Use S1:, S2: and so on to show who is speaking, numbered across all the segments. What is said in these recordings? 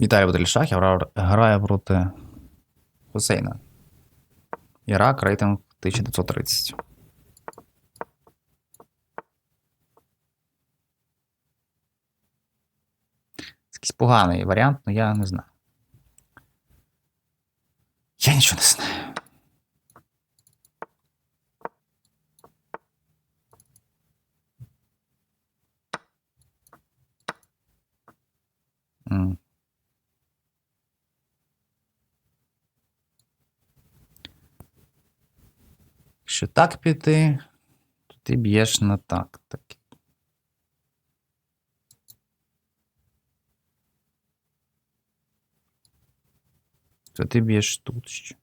S1: Віталій я граю проти Хусейна. Ірак, рейтинг 1930. Це якийсь поганий варіант, але я не знаю. Я нічого не знаю. Якщо так піти, то ти б'єш на так. так. То ти б'єш тут ще.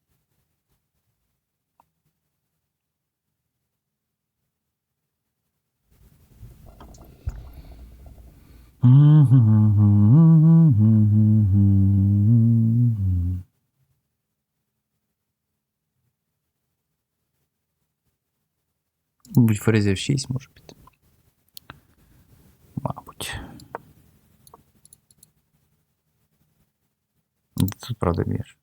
S1: Мабуть, ферзів 6 може піти. Мабуть. Тут правда б'єш.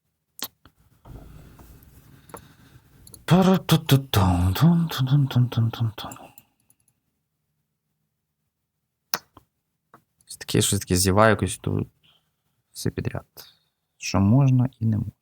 S1: Таке щось таке зіваю якось тут все підряд. Що можна і не можна.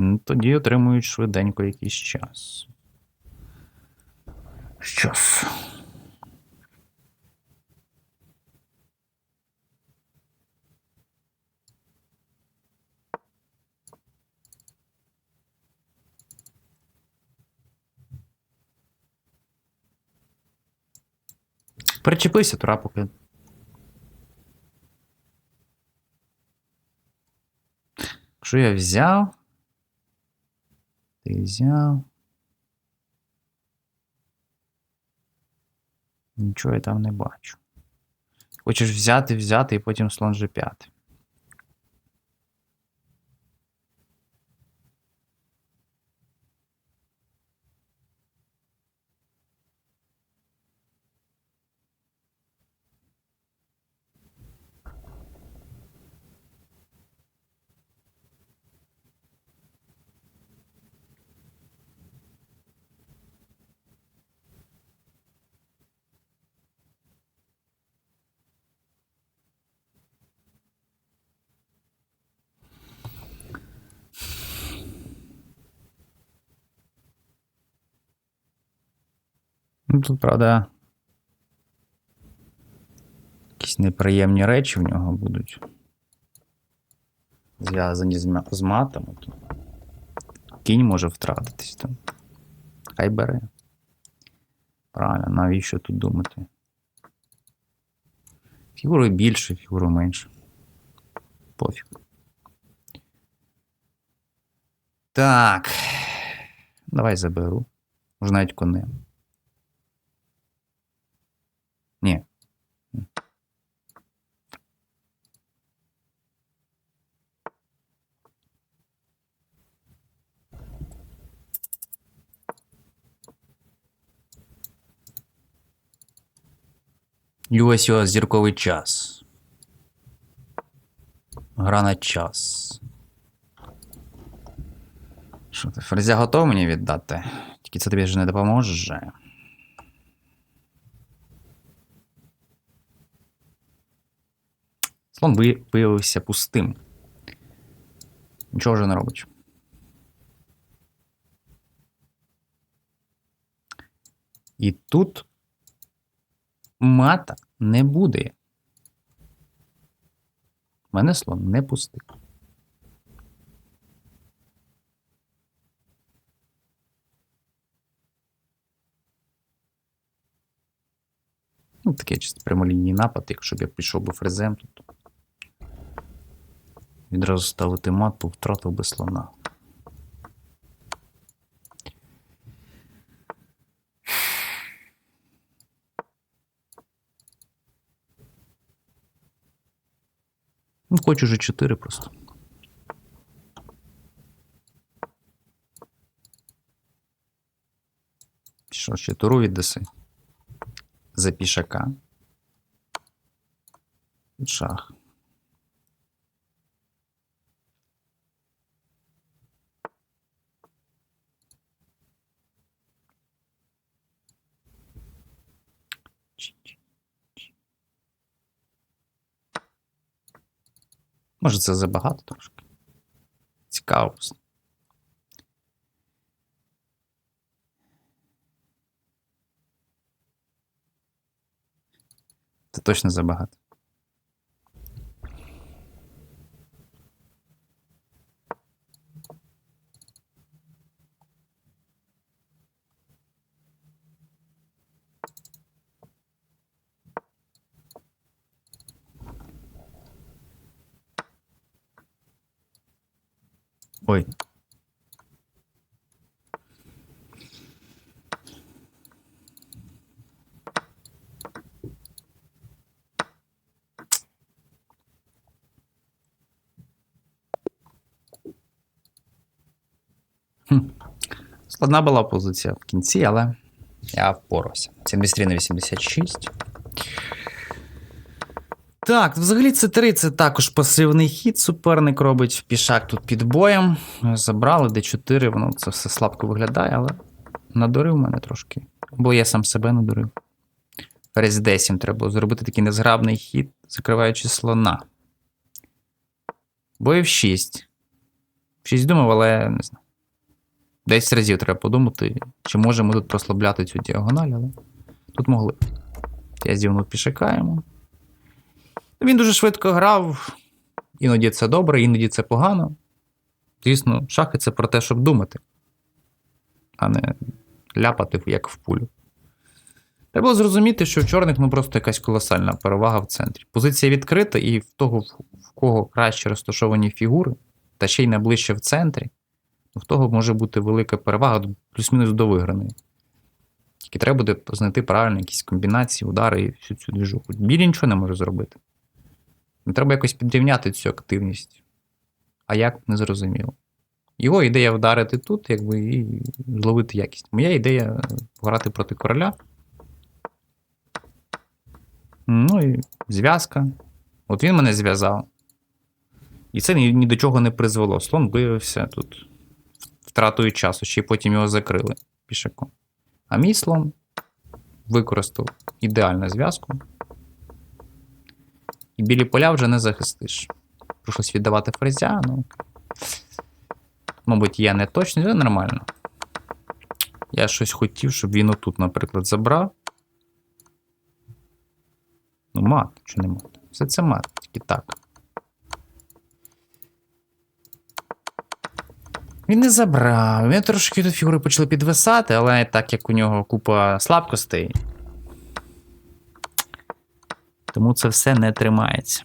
S1: Ну, Тоді отримують швиденько якийсь час. Щас. Причепився тура поки. Якщо я взяв. Ти взяв. Нічого я там не бачу. Хочеш взяти, взяти і потім слон G5. Ну, тут, правда, якісь неприємні речі в нього будуть. Зв'язані з, ма- з матами. Кінь може втратитись там. Хай бере. Правильно, навіщо тут думати? Фігури більше, фігури менше. Пофіг. Так. Давай заберу. Може навіть конем. Ні. І ось його зірковий час. Гра на час. Що ти, ферзя готовий мені віддати? Тільки це тобі ж не допоможе. Слон виявився пустим. Нічого вже не робить. І тут мата не буде. Мене слон не пустив. Ну, такий чисто прямолінійний напад, якщо б я пішов би фрезем тут. Відразу ставити мат, бо втратив би слона. Ну, хочу вже 4 просто. Що, ще туру віддаси? За пішака. Шах. Може, це забагато трошки. Цікаво. Це точно забагато. Ой. Складна була позиція в кінці, але я впорався. 73 на 86. Так, взагалі це 3 це також пасивний хід. Суперник робить пішак тут під боєм. Забрали d4, воно це все слабко виглядає, але надурив мене трошки. Бо я сам себе надурив. Ферзь d7 треба було зробити такий незграбний хід, закриваючи слона. Бо f6. 6 думав, але не знаю. 10 разів треба подумати, чи можемо тут прослабляти цю діагональ, але тут могли. Я зівнув пішака йому. Він дуже швидко грав. Іноді це добре, іноді це погано. Звісно, шахи це про те, щоб думати, а не ляпати як в пулю. Треба зрозуміти, що в чорних ну, просто якась колосальна перевага в центрі. Позиція відкрита, і в того, в кого краще розташовані фігури, та ще й найближче в центрі, в того може бути велика перевага плюс-мінус до виграної. Тільки треба буде знайти правильно якісь комбінації, удари і всю цю двіжуху. Білі нічого не може зробити. Треба якось підрівняти цю активність. А як не зрозуміло. Його ідея вдарити тут, якби, і зловити якість. Моя ідея грати проти короля. Ну і зв'язка. От він мене зв'язав. І це ні, ні до чого не призвело. Слон виявився тут втратою часу, ще й потім його закрили пішаком. А мій слон використав ідеальну зв'язку. І білі поля вже не захистиш. Прийшлось віддавати фрезя, ну. Мабуть, я не точно, але нормально. Я щось хотів, щоб він отут, наприклад, забрав. Ну, мат, чи не мат? Все це мат, тільки так. Він не забрав. Він трошки тут фігури почали підвисати, але так як у нього купа слабкостей. Тому це все не тримається.